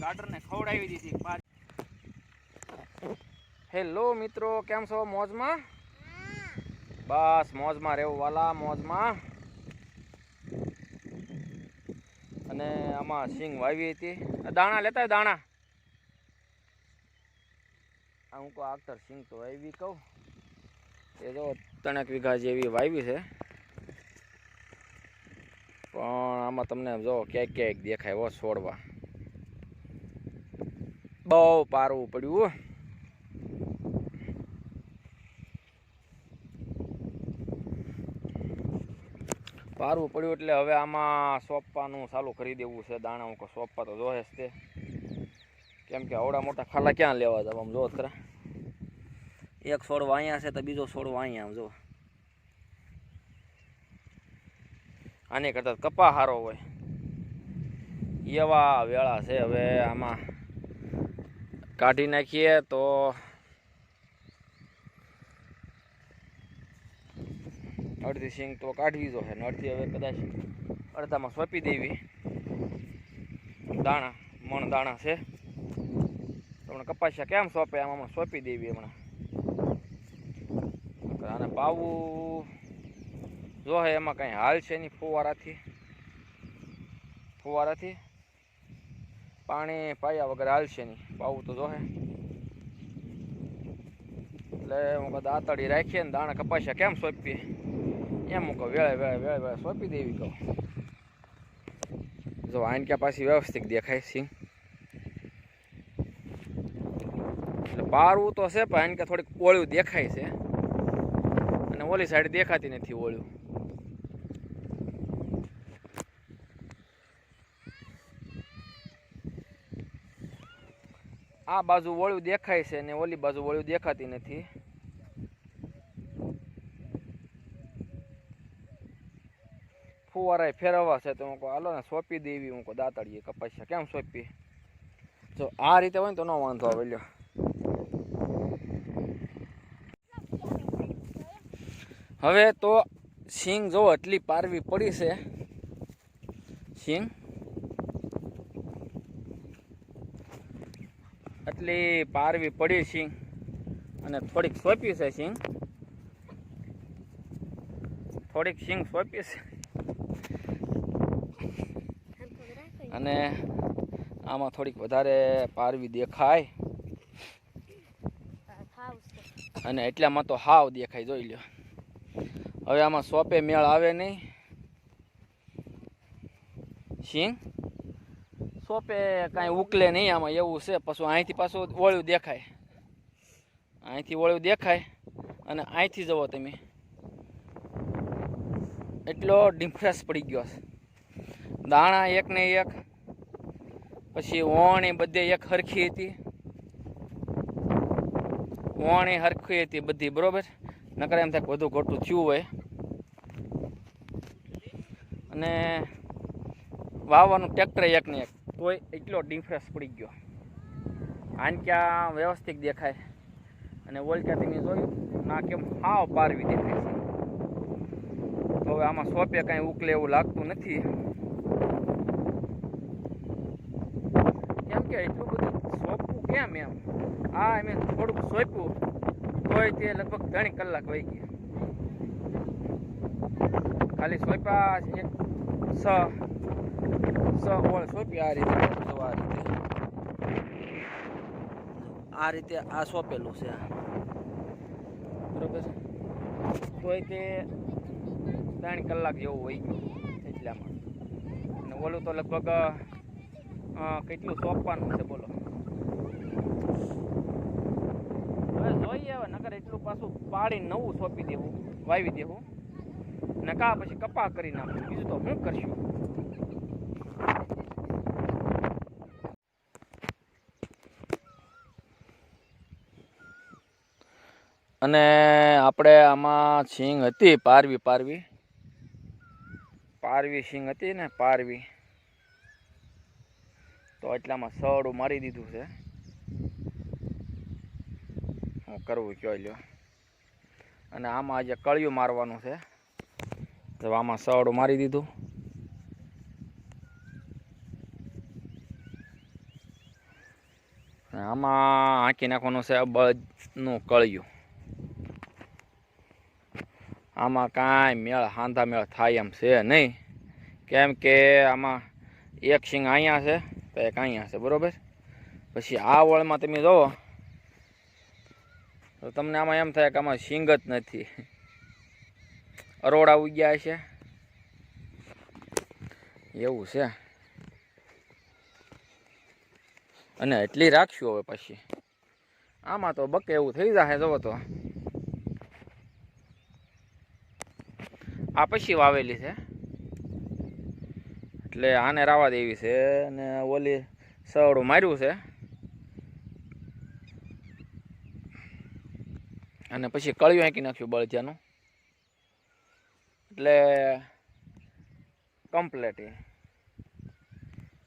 ગાર્ડરને ખવડાવી દીધી. હેલો મિત્રો, કેમ છો? મોજમાં? બસ, મોજમાં રહેવું, વાલા, મોજમાં. અને આમાં સિંગ વાવી હતી. દાણા લેતા દાણા. આ હું કહું આખતર સિંગ તો વાવી કહું. એ જો ત્રણેક વીઘા જેવી વાવી છે. પણ આમાં તમને જો ક્યાંક ક્યાંક દેખાય હો, છોડવા. બહુ પારવું પડ્યું પારવું પડ્યું એટલે હવે આમાં સોંપવાનું ચાલુ કરી દેવું છે. દાણા હું સોંપવા તો જોહે તે. કેમ કે આવડા મોટા ખાલા ક્યાં લેવા જાવ આમ જો ખરા. એક છોડવા અહીંયા છે તો બીજો છોડવા અહીંયા આમ જો. આને કરતાં કપા સારો હોય. એવા વેળા છે હવે આમાં. કાઢી નાખીએ તો અડધી સિંગ તો કાઢવી જો ને અડધી હવે કદાચ અડધામાં સોંપી દેવી. દાણા, મણ દાણા છે. તમને કપાસિયા કેમ સોંપે? આમ હમણાં સોંપી દેવી હમણાં. આને પાવું. જો હે, એમાં કંઈ હાલ છે નહીં ફુવારાથી. ફુવારાથી? પાણી પાયા વગર હાલશે નહીં. પાવું તો જોહે. એટલે હું કદાચ આતડી રાખીએ ને દાણા કપાશે કેમ સોંપીએ? એમ હું કહું, વેળે વેળે વેળે વેળે સોંપી દેવી કહું. જો આઈન ક્યાં પાછી વ્યવસ્થિત દેખાય સિંહ એટલે પારવું તો છે, પણ આઈન કે થોડીક ઓળ્યું દેખાય છે. અને ઓલી સાઈડ દેખાતી નથી ઓળ્યું. આ બાજુ વળ્યું દેખાય છે ને ઓલી બાજુ વળ્યું દેખાતી નથી. ફુવારાય ફેરવવા છે તો હું કહું, હાલો ને સોંપી દેવી હું કહું દાંતડીએ કપાસિયા કેમ સોંપી? જો આ રીતે હોય ને તો ન વાંધો આવે હવે તો સિંગ જો એટલી પારવી પડી છે સિંગ એટલી પારવી પડી સિંગ અને થોડીક સોંપી છે સિંગ થોડીક સિંગ સોંપી છે. અને આમાં થોડીક વધારે પારવી દેખાય. અને એટલામાં તો હાવ દેખાય, જોઈ લ્યો. હવે આમાં સોપે મેળ આવે નહીં. સિંગ સોપે, કાંઈ ઉકલે નહીં, આમાં એવું છે. પાછું અહીંથી પાછું વળ્યું દેખાય. અહીંથી વળ્યું દેખાય અને અહીંથી જવો તમે. એટલો ડિફરન્સ પડી ગયો દાણા એક ને એક, પછી ઓણી બધે એક હરખી હતી. ઓણી હરખી હતી બધી, બરોબર? નકર એમ થાય વધુ ખોટું થયું હોય. અને વાવવાનું ટ્રેક્ટર એક ને એક. તોય એટલો ડિફરન્સ પડી ગયો. આન ક્યાં વ્યવસ્થિત દેખાય. અને ક્યાં તમે જોયું, ના કેમ હાવ પારવી દેખાય છે. હવે આમાં સોપે કાંઈ ઉકલે એવું લાગતું નથી. કેમ કે એટલું બધું સોંપવું કેમ એમ? આ એમ થોડુંક સોંપ્યું, તોય તે લગભગ ત્રણ કલાક વહી ગયા. ખાલી સોંપ્યા એક છ છ ઓળ સોંપી આ રીતે જો આ રીતે આ રીતે આ સોંપેલું છે બરોબર તોય તે ત્રણ કલાક જેવું હોય ગયું એટલામાં. અને ઓલું તો લગભગ કેટલું સોંપવાનું છે બોલો? હવે જોઈએ હવે નગર એટલું પાછું પાડી નવું સોંપી દેવું, વાવી દેવું. ને કા પછી કપા કરી નાખવું બીજું તો હું કરશું? અને આપણે આમાં સિંગ હતી, પારવી પારવી. પારવી સિંગ હતી ને, પારવી. તો એટલામાં સડું મારી દીધું છે. હું કરવું કયો લ્યો. અને આમાં આજે કળિયું મારવાનું છે. તો આમાં સડું મારી દીધું. આમાં આંકી નાખવાનું છે બળદનું કળિયું. આમાં કાંઈ મેળ, હાંધા મેળ થાય એમ છે નહીં. કેમ કે આમાં એક સિંગ અહીંયા છે, તો એક અહીંયા છે, બરોબર? પછી આ વળમાં તમે જુઓ તો તમને આમાં એમ થાય કે આમાં સિંગ જ નથી. અરોડા ઉગ્યા છે. એવું છે. અને એટલી રાખશું હવે પછી. આમાં તો બકે એવું થઈ જશે જુઓ તો. આ પછી વાવેલી છે. એટલે આને રાવા દેવી છે અને ઓલી સવડું માર્યું છે. અને પછી કળિયું આંકી નાખ્યું બળદિયાનું એટલે કમ્પ્લેટ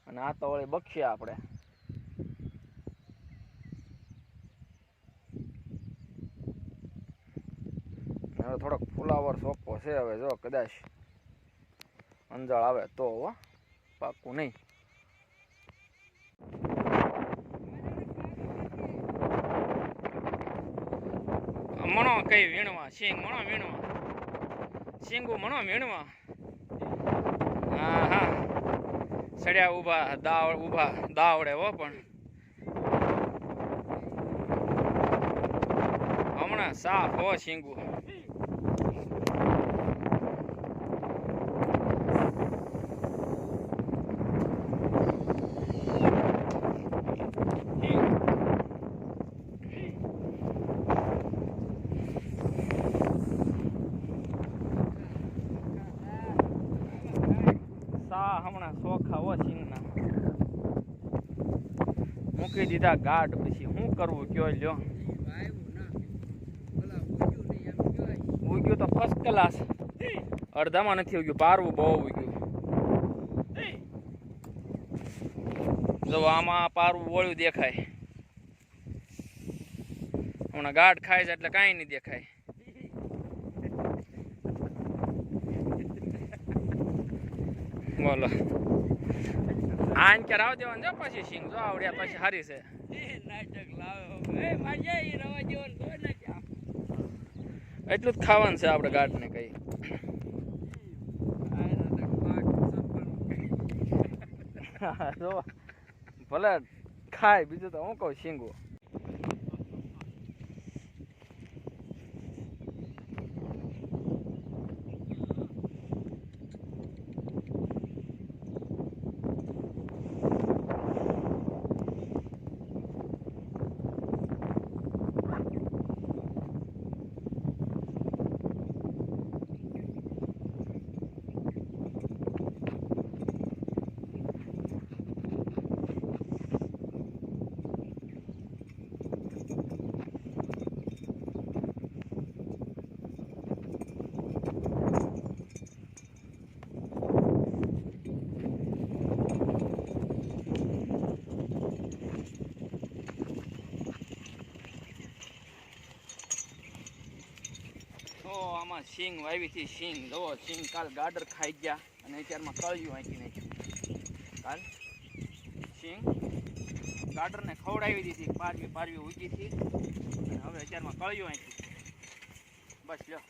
અને આ તો વળી બક્ષીએ આપણે. હવે થોડોક ફુલાવર સોપો છે હવે જો કદાચ અંજળ આવે તો હો પાકું નહીં. મણો કઈ વીણવા સિંગ મણો વીણવા. સિંગુ મણો મેણવા. હા હા સડ્યા ઊભા, દાવ, ઊભા, દાવડે હો પણ. હમણાં સાફ હો સિંગુ સા હમણાં શોખા હો સિંગના મૂકી દીધા ગાઢ પછી. શું કરવું? કયો લ્યો? ઉગ્યું તો ફર્સ્ટ ક્લાસ અડધામાં નથી ઉગ્યું. પારવું બહુ ઉગ્યું. જો આમાં પારવું વળ્યું દેખાય. હમણાં ગાઢ ખાય છે એટલે કાંઈ નહીં દેખાય. બોલો આન કે રાવ દેવાનું જો પછી સિંગ જો આવડ્યા પછી હારી છે. એટલું જ ખાવાનું છે આપણે ગાઢને કઈ. ભલે ખાય બીજું તો હું કહું શીંગું. તો આમાં સિંગ વાવી હતી, સિંગ. જુઓ સિંગ કાલ ગાડર ખાઈ ગયા અને અત્યારમાં કળિયું આંકી નાખ્યું. કાલ સિંગ ગાડરને ખવડાવી દીધી, પારવી પારવી ઉગી હતી અને હવે અત્યારમાં કળિયું આંકી બસ લ્યો.